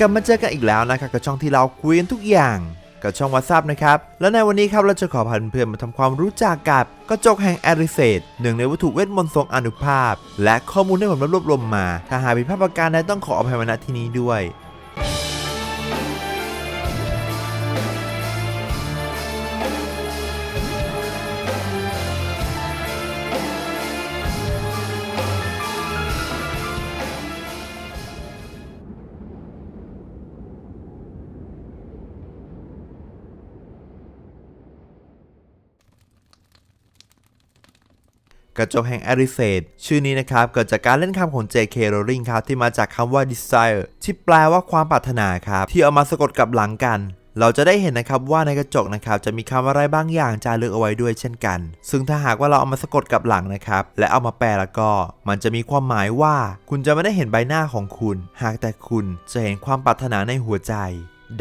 กลับมาเจอกันอีกแล้วนะครับกับช่องที่เราคุยกันทุกอย่างกับช่องวั s ซับนะครับ และในวันนี้ครับเราจะขอพาเพื่อนมาทำความรู้จักกับกระจกแห่งแอริเซตหนึ่งในวัตถุเวทมนต์ทรงอนุภาพ และข้อมูลที่ผมรวบรวมมา ถ้าหากผิดพลาดประการใดต้องขออภัยมาณที่นี้ด้วย กระจกแห่ง a r i s a t e ชื่อนี้นะครับเกิดจากการเล่นคำของ J.K. Rowling ครับที่มาจากคำว่า desire ที่แปลว่าความปรารถนาครับ ที่เอามาสะกดกับหลังกัน เราจะได้เห็นนะครับว่าในกระจกนะครับจะมีคำอะไรบางอย่างจารึกเอาไว้ด้วยเช่นกัน ซึ่งถ้าหากว่าเราเอามาสะกดกับหลังนะครับ และเอามาแปลแล้วก็ มันจะมีความหมายว่า คุณจะไม่ได้เห็นใบหน้าของคุณ หากแต่คุณจะเห็นความปรารถนาในหัวใจ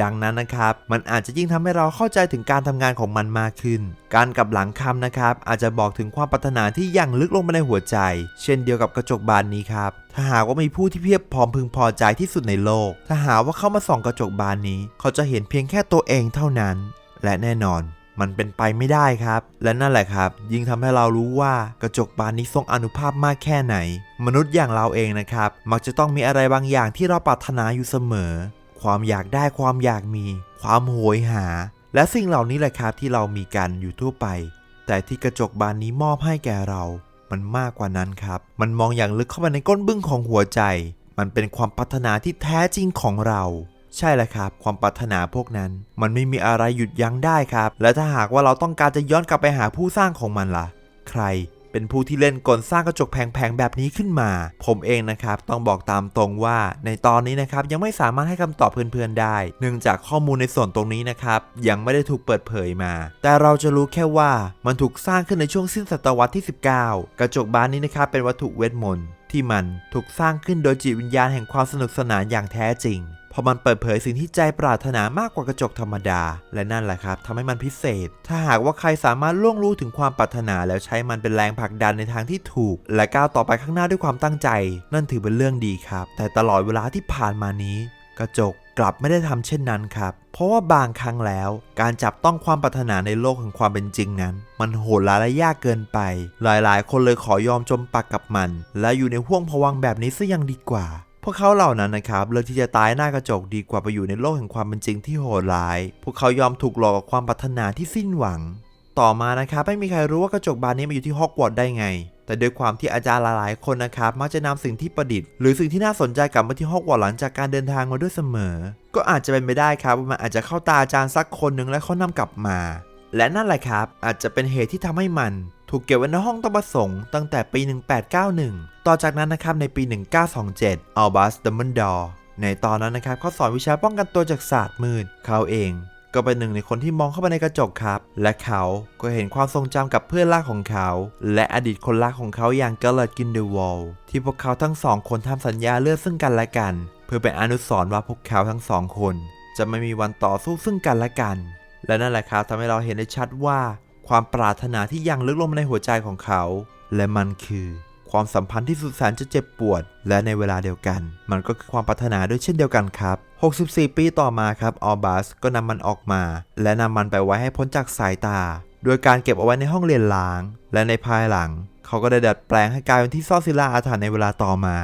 ดังนั้นนะครับ มันอาจจะยิ่งทำให้เราเข้าใจถึงการทำงานของมันมากขึ้น การกลับหลังคำนะครับ อาจจะบอกถึงความปรารถนาที่ยังลึกลงไปในหัวใจ เช่นเดียวกับกระจกบานนี้ครับ ถ้าหากว่ามีผู้ที่เพียบพร้อมพึงพอใจที่สุดในโลก ถ้าหากว่าเข้ามาส่องกระจกบานนี้ เขาจะเห็นเพียงแค่ตัวเองเท่านั้น และแน่นอนมันเป็นไปไม่ได้ครับ และนั่นแหละครับ ยิ่งทำให้เรารู้ว่ากระจกบานนี้ทรงอนุภาพมากแค่ไหน มนุษย์อย่างเราเองนะครับ มักจะต้องมีอะไรบางอย่างที่เราปรารถนาอยู่เสมอ ความอยากได้ความอยากมี ความโหยหา และสิ่งเหล่านี้แหละครับที่เรามีกันอยู่ทั่วไป แต่ที่กระจกบานนี้มอบให้แก่เรา มันมากกว่านั้นครับ มันมองอย่างลึกเข้าไปในก้นบึ้งของหัวใจ มันเป็นความปรารถนาที่แท้จริงของเราใช่แล้วครับ ความปรารถนาพวกนั้น มันไม่มีอะไรหยุดยั้งได้ครับ และถ้าหากว่าเราต้องการจะย้อนกลับไปหาผู้สร้างของมันล่ะ ใคร เป็นผู้ที่เล่นกลสร้างกระจกแผงๆแบบนี้ขึ้นมา ผมเองนะครับต้องบอกตามตรงว่า ในตอนนี้นะครับยังไม่สามารถให้คำตอบเพื่อนๆได้ เนื่องจากข้อมูลในส่วนตรงนี้นะครับยังไม่ได้ถูกเปิดเผยมา แต่เราจะรู้แค่ว่ามันถูกสร้างขึ้นในช่วงสิ้นศตวรรษที่ 19 กระจกบานนี้นะครับเป็นวัตถุเวทมนต์ที่มันถูกสร้างขึ้นโดยจิตวิญญาณแห่งความสนุกสนานอย่างแท้จริง ราะมันเปิดเผยสิ่งที่ใจปรารถนามากกว่ากระจกธรรมดา และนั่นแหละครับทำให้มันพิเศษ ถ้าหากว่าใครสามารถล่วงรู้ถึงความปรารถนาแล้วใช้มันเป็นแรงผลักดันในทางที่ถูก และก้าวต่อไปข้างหน้าด้วยความตั้งใจ นั่นถือเป็นเรื่องดีครับ แต่ตลอดเวลาที่ผ่านมานี้ กระจกกลับไม่ได้ทำเช่นนั้นครับ เพราะว่าบางครั้งแล้ว การจับต้องความปรารถนาในโลกแห่งความเป็นจริงนั้น มันโหดร้ายและยากเกินไป หลายๆ คนเลยขอยอมจมปักกับมัน และอยู่ในห่วงผวังแบบนี้ซะยังดีกว่า วกเขาเหล่านั้นนะครับเลือกที่จะตายหน้ากระจกดีกว่าไปอยู่ในโลกแห่งความเป็นจริงที่โหดร้าย พวกเขายอมถูกหลอกกับความปรารถนาที่สิ้นหวัง ต่อมานะครับไม่มีใครรู้ว่ากระจกบานนี้มาอยู่ที่ฮอกวอตส์ได้ไง แต่ด้วยความที่อาจารย์หลายๆคนนะครับมักจะนำสิ่งที่ประดิษฐ์หรือสิ่งที่น่าสนใจกลับมาที่ฮอกวอตส์หลังจากการเดินทางมาด้วยเสมอ ก็อาจจะเป็นไปได้ครับว่ามันอาจจะเข้าตาอาจารย์สักคนหนึ่งและเขานำกลับมา และนั่นแหละครับ อาจจะเป็นเหตุที่ทำให้มัน ถูกเก็บไว้ในห้องต้องประสงค์ตั้งแต่ปี 1891 ต่อจากนั้นนะครับในปี 1927อัลบัสดัมเบิลดอร์ในตอนนั้นนะครับเขาสอนวิชาป้องกันตัวจากศาสตร์มืดเขาเอง ก็เป็นหนึ่งในคนที่มองเข้าไปในกระจกครับ และเขาก็เห็นความทรงจำกับเพื่อนรักของเขา และอดีตคนรักของเขาอย่างเกลเลตกินเดวอลที่พวกเขาทั้งสองคนทำสัญญาเลือกซึ่งกันและกัน เพื่อเป็นอนุสรณ์ว่าพวกเขาทั้งสองคน จะไม่มีวันต่อสู้ซึ่งกันและกัน และนั่นแหละครับทำให้เราเห็นได้ชัดว่าความปรารถนาที่ยังลึกลงในหัวใจของเขา และมันคือ ความสัมพันธ์ที่สุดแสนจะเจ็บปวด และในเวลาเดียวกัน มันก็คือความปรารถนาด้วยเช่นเดียวกันครับ 64 ปีต่อมาครับออบัสก็นำมันออกมา และนำมันไปไว้ให้พ้นจากสายตา โดยการเก็บเอาไว้ในห้องเรียนล้าง และในภายหลัง เขาก็ได้ดัดแปลงให้กลายเป็นที่ซ่อนศิลาอาถรรพ์ในเวลาต่อมา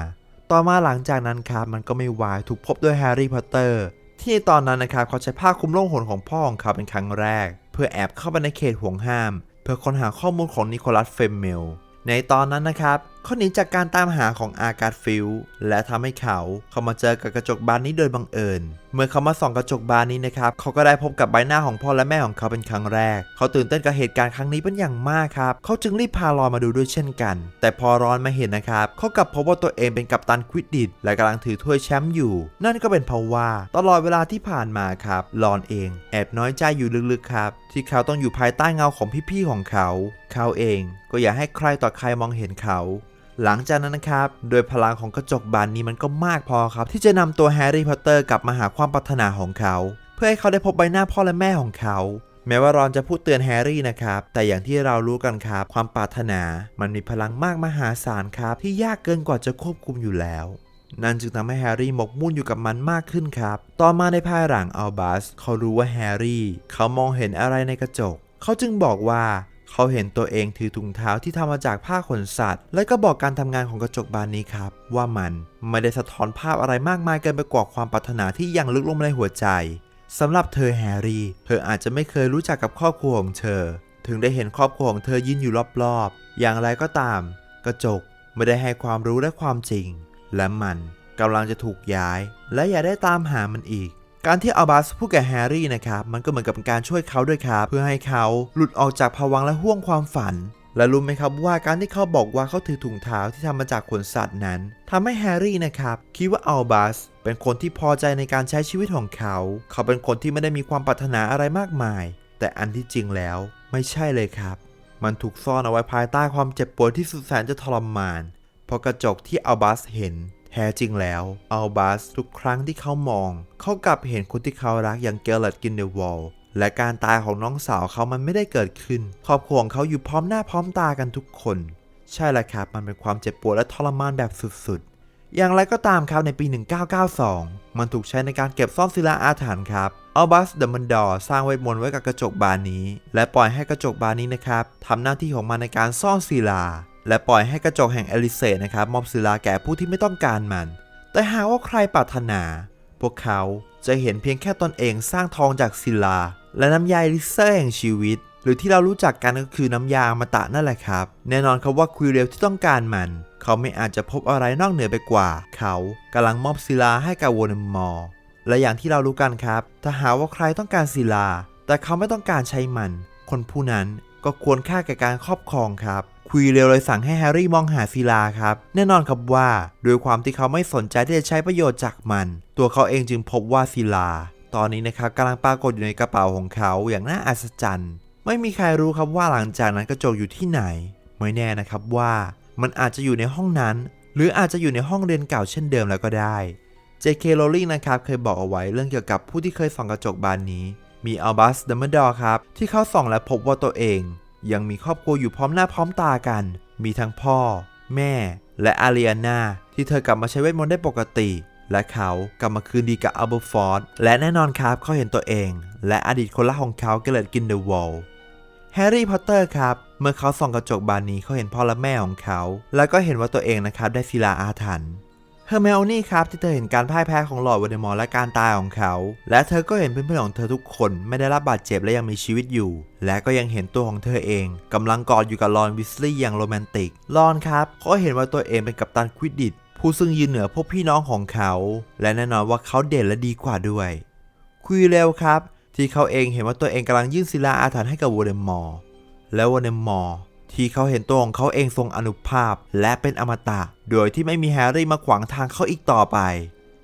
ต่อมาหลังจากนั้นครับมันก็ไม่วายถูกพบด้วยแฮร์รี่พอตเตอร์ ที่ตอนนั้นนะครับเขาใช้ผ้าคลุมโล่งหนของพ่อของเขาเป็นครั้งแรก เพื่อแอบเข้าไปในเขตห่วงห้าม เพื่อค้นหาข้อมูลของนิโคลัสเฟมเมลในตอนนั้นนะครับ เขาหนีจากการตามหาของอากาศฟิลและทำให้เขาเข้ามาเจอกับกระจกบานนี้โดยบังเอิญ เมื่อเขามาส่องกระจกบานนี้นะครับเขาก็ได้พบกับใบหน้าของพ่อและแม่ของเขาเป็นครั้งแรก เขาตื่นเต้นกับเหตุการณ์ครั้งนี้เป็นอย่างมากครับเขาจึงรีบพารอนมาดูด้วยเช่นกัน แต่พอรอนมาเห็นนะครับเขากลับพบว่าตัวเองเป็นกัปตันควิดดิดและกำลังถือถ้วยแชมป์อยู่ นั่นก็เป็นเพราะว่าตลอดเวลาที่ผ่านมาครับรอนเอง แอบน้อยใจอยู่ลึกๆครับที่เขาต้องอยู่ภายใต้เงาของพี่ๆของเขา เขาเองก็อยากให้ใครต่อใครมองเห็นเขา หลังจากนั้นนะครับ โดยพลังของกระจกบานนี้มันก็มากพอครับ ที่จะนำตัวแฮร์รี่พอตเตอร์กลับมาหาความปรารถนาของเขา เพื่อให้เขาได้พบใบหน้าพ่อและแม่ของเขา แม้ว่ารอนจะพูดเตือนแฮร์รี่นะครับ แต่อย่างที่เรารู้กันครับ ความปรารถนา มันมีพลังมากมหาศาลครับ ที่ยากเกินกว่าจะควบคุมอยู่แล้ว นั่นจึงทำให้แฮร์รี่หมกมุ่นอยู่กับมันมากขึ้นครับ ต่อมาในภายหลังอัลบัสเขารู้ว่าแฮร์รี่ เขามองเห็นอะไรในกระจก เขาจึงบอกว่า เขาเห็นตัวเองถือถุงเท้าที่ทำมาจากผ้าขนสัตว์ และก็บอกการทำงานของกระจกบานนี้ครับ ว่ามันไม่ได้สะท้อนภาพอะไรมากมายเกินไปกว่าความปรารถนาที่ยังลึกลงในหัวใจสำหรับเธอแฮร์รี่ เธออาจจะไม่เคยรู้จักกับครอบครัวของเธอ ถึงได้เห็นครอบครัวของเธอยืนอยู่รอบๆ อย่างไรก็ตาม กระจกไม่ได้ให้ความรู้และความจริง และมันกำลังจะถูกย้าย และอย่าได้ตามหามันอีก การที่อัลบัสพูดกับแฮร์รี่นะครับมันก็เหมือนกับการช่วยเขาด้วยครับ เพื่อให้เขาหลุดออกจากภวังและห่วงความฝัน และรู้ไหมครับว่าการที่เขาบอกว่าเขาถือถุงเท้าที่ทำมาจากขนสัตว์นั้นทำให้แฮร์รี่นะครับคิดว่าอัลบัสเป็นคนที่พอใจในการใช้ชีวิตของเขา เขาเป็นคนที่ไม่ได้มีความปรารถนาอะไรมากมาย แต่อันที่จริงแล้วไม่ใช่เลยครับ มันถูกซ่อนเอาไว้ภายใต้ความเจ็บปวดที่สุดแสนจะทรมานเพราะกระจกที่อัลบัสเห็น แท้จริงแล้วอัลบัสทุกครั้งที่เขามอง เขากลับเห็นคนที่เขารักอย่างเกลเลตกินเดวอลและการตายของน้องสาวเขามันไม่ได้เกิดขึ้น ครอบครัวของเขาอยู่พร้อมหน้าพร้อมตากันทุกคน ใช่แล้วครับ มันเป็นความเจ็บปวดและทรมานแบบสุดๆ อย่างไรก็ตามครับในปี 1992 มันถูกใช้ในการเก็บซ่อนศิลาอาถรรพ์ครับอัลบัสเดอมันดอร์สร้างเวทมนต์ไว้กับกระจกบานนี้ และปล่อยให้กระจกบานนี้นะครับทำหน้าที่ของมันในการซ่อนศิลา และปล่อยให้กระจกแห่งเอลิเซตนะครับมอบศิลาแก่ผู้ที่ไม่ต้องการมัน แต่หากว่าใครปรารถนา พวกเขาจะเห็นเพียงแค่ตนเองสร้างทองจากศิลา และน้ำยาเอลิเซอร์แห่งชีวิต หรือที่เรารู้จักกันก็คือน้ำยาอมตะนั่นแหละครับ แน่นอนครับว่าควีเรลที่ต้องการมัน เขาไม่อาจจะพบอะไรนอกเหนือไปกว่า เขากำลังมอบศิลาให้กับวอร์มอร์และอย่างที่เรารู้กันครับ ถ้าหากว่าใครต้องการศิลา แต่เขาไม่ต้องการใช้มัน คนผู้นั้นก็ควรค่าแก่การครอบครองครับ ควีเรลเลยสั่งให้แฮร์รี่มองหาศิลาครับ แน่นอนครับว่าด้วยความที่เขาไม่สนใจที่จะใช้ประโยชน์จากมัน ตัวเขาเองจึงพบว่าศิลา ตอนนี้นะครับกำลังปรากฏอยู่ในกระเป๋าของเขาอย่างน่าอัศจรรย์ ไม่มีใครรู้ครับว่าหลังจากนั้นกระจกอยู่ที่ไหน ไม่แน่นะครับว่ามันอาจจะอยู่ในห้องนั้น หรืออาจจะอยู่ในห้องเรียนเก่าเช่นเดิมแล้วก็ได้ J.K. Rowling นะครับเคยบอกเอาไว้เรื่องเกี่ยวกับผู้ที่เคยส่องกระจกบานนี้ มีอัลบัสดัมเบิลดอร์ครับที่เขาส่องและพบว่าตัวเอง ยังมีครอบครัวอยู่พร้อมหน้าพร้อมตากัน มีทั้งพ่อ แม่ และอารียนาที่เธอกลับมาใช้เวทมนต์ได้ปกติ และเขากลับมาคืนดีกับอัลเบอร์ฟอร์ดและแน่นอนครับเขาเห็นตัวเอง และอดีตคนรักของเขาเกเรตกินเดอะวอลแฮร์รี่พอตเตอร์ครับ เมื่อเขาส่องกระจกบานนี้เขาเห็นพ่อและแม่ของเขา แล้วก็เห็นว่าตัวเองนะครับได้ศิลาอาถรรพ์ เฮอร์เมโอนี่ครับที่เธอเห็นการพ่ายแพ้ของหลอร์ดวอเดมอร์และการตายของเขา และเธอก็เห็นเพื่อนๆของเธอทุกคนไม่ได้รับบาดเจ็บและยังมีชีวิตอยู่ และก็ยังเห็นตัวของเธอเองกำลังกอดอยู่กับลอนวิสลีย์อย่างโรแมนติกลอนครับเขาเห็นว่าตัวเองเป็นกัปตันควิดดิตผู้ซึ่งยืนเหนือพวกพี่น้องของเขา และแน่นอนว่าเขาเด่นและดีกว่าด้วย คุยเร็วครับ ที่เขาเองเห็นว่าตัวเองกำลังยื่นศิลาอาถรรพ์ให้กับวอเดมอร์และวอเดมอร์ ที่เขาเห็นตัวของเขาเองทรงอนุภาพ และเป็นอมตะ โดยที่ไม่มีแฮร์รี่มาขวางทางเขาอีกต่อไป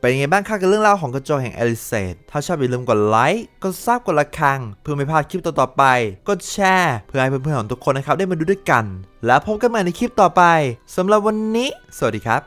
เป็นยังไงบ้างคะกับเรื่องราวของกระจกแห่งเอลิเซตถ้าชอบอย่าลืมกดไลค์กดซับกดระฆัง เพื่อไม่พลาดคลิปต่อๆไป กดแชร์เพื่อให้เพื่อนๆของทุกคนนะครับได้มาดูด้วยกัน แล้วพบกันใหม่ในคลิปต่อไปสำหรับวันนี้ สวัสดีครับ